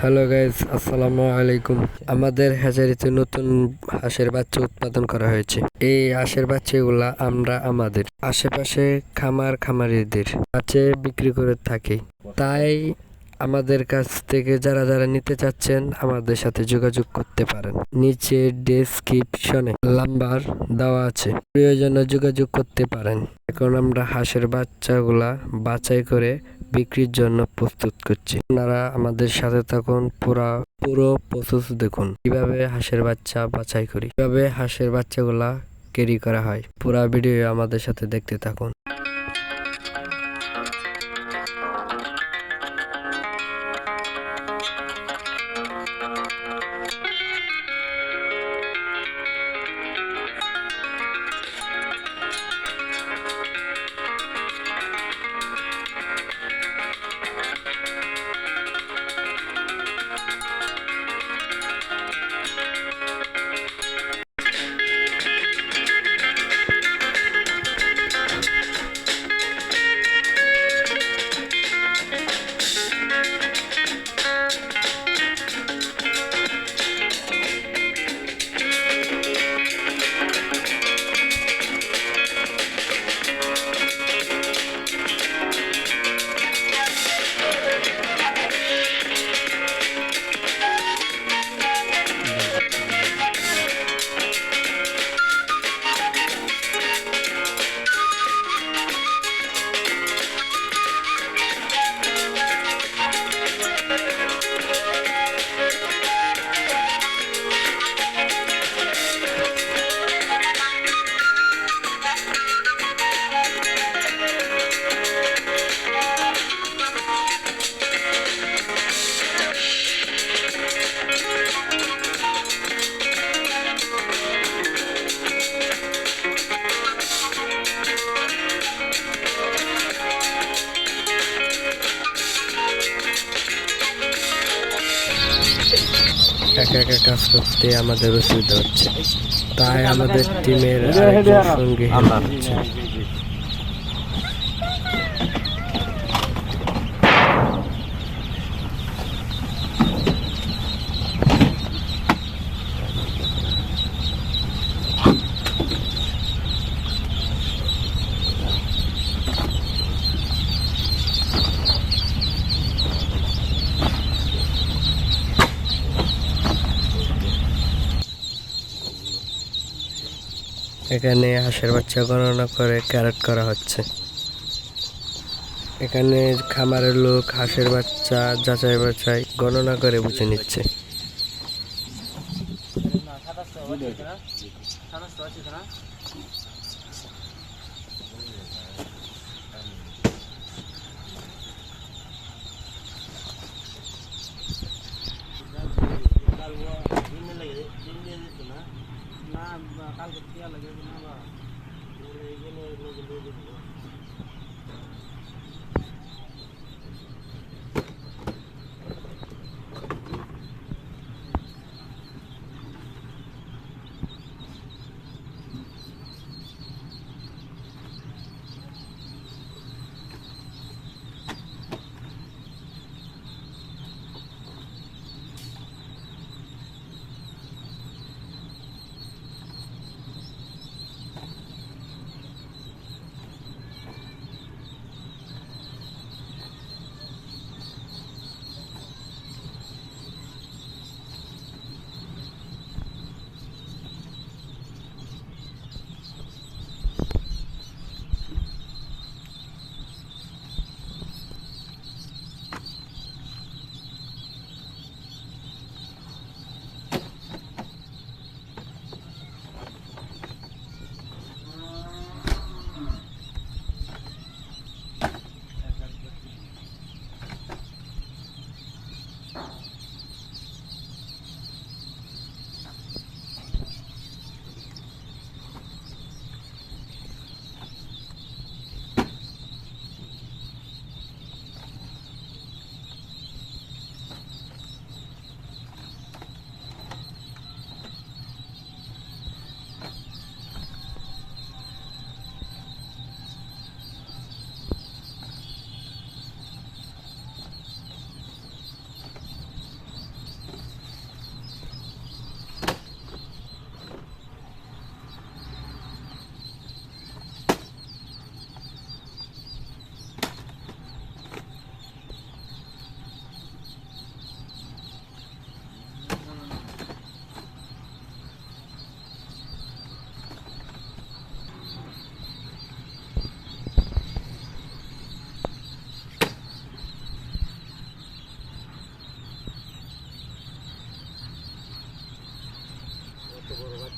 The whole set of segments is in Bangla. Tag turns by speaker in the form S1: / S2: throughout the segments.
S1: হ্যালো গাইজ আসসালামু আলাইকুম। আমাদের হাজারিতে নতুন হাঁসের বাচ্চা উৎপাদন করা হয়েছে। এই হাঁসের বাচ্চাগুলা আমরা আমাদের আশেপাশে খামার খামারিদের কাছে বিক্রি করে থাকি। তাই আমাদের কাছ থেকে যারা যারা নিতে চাচ্ছেন আমাদের সাথে যোগাযোগ করতে পারেন। নিচে ডেসক্রিপশনে নাম্বার দেওয়া আছে। প্রয়োজনে যোগাযোগ করতে পারেন। এখন আমরা হাঁসের বাচ্চাগুলা বাছাই করে বিক্রির জন্য প্রস্তুত করছি। আপনারা আমাদের সাথে থাকুন, পুরা, পুরো প্রসেস দেখুন। কীভাবে হাঁসের বাচ্চা বাছাই করি, কীভাবে হাঁসের বাচ্চাগুলা ক্যারি করা হয়, পুরা ভিডিও আমাদের সাথে দেখতে থাকুন। একা একা কাজ করতে আমাদের অসুবিধা হচ্ছে। তাই আমাদের টিমের সঙ্গে হচ্ছে এখানে হাঁসের বাচ্চা গণনা করে ক্যারেট করা হচ্ছে। এখানে খামারের লোক হাঁসের বাচ্চা, যাচাই বাছাই গণনা করে বুঝে নিচ্ছে। না Thank you.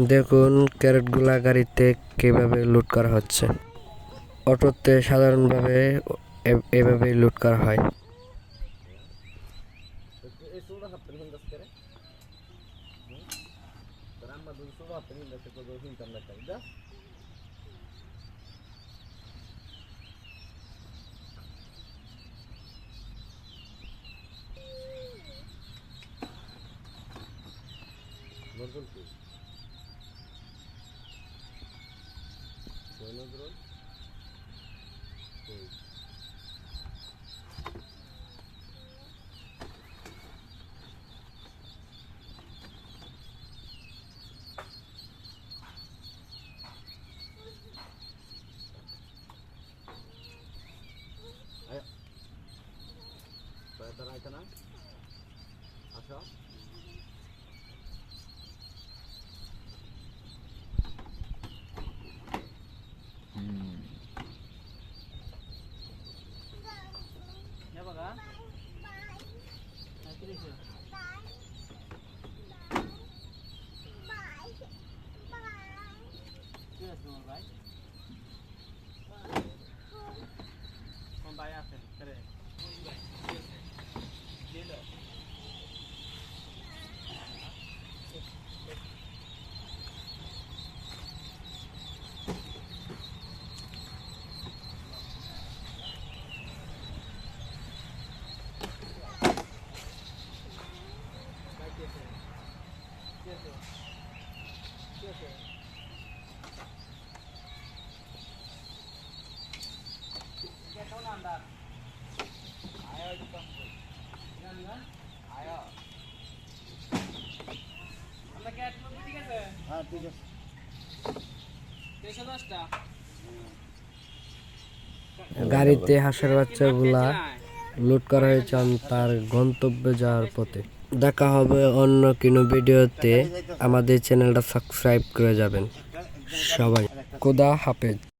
S1: দেখুন ক্যারেটগুলা গাড়িতে কীভাবে লুট করা হচ্ছে। অটোতে সাধারণভাবে এভাবে লুট করা হয়।
S2: এই
S3: Спокойно, дрон. Стой. doing,
S2: right? Come by
S3: after, correct.
S1: গাড়িতে হাঁসের বাচ্চাগুলা লুট করা হয়েছে তার গন্তব্যে যাওয়ার পথে। দেখা হবে অন্য কোনো ভিডিওতে। আমাদের চ্যানেলটা সাবস্ক্রাইব করে যাবেন। সবাই কোদা হাফেজ।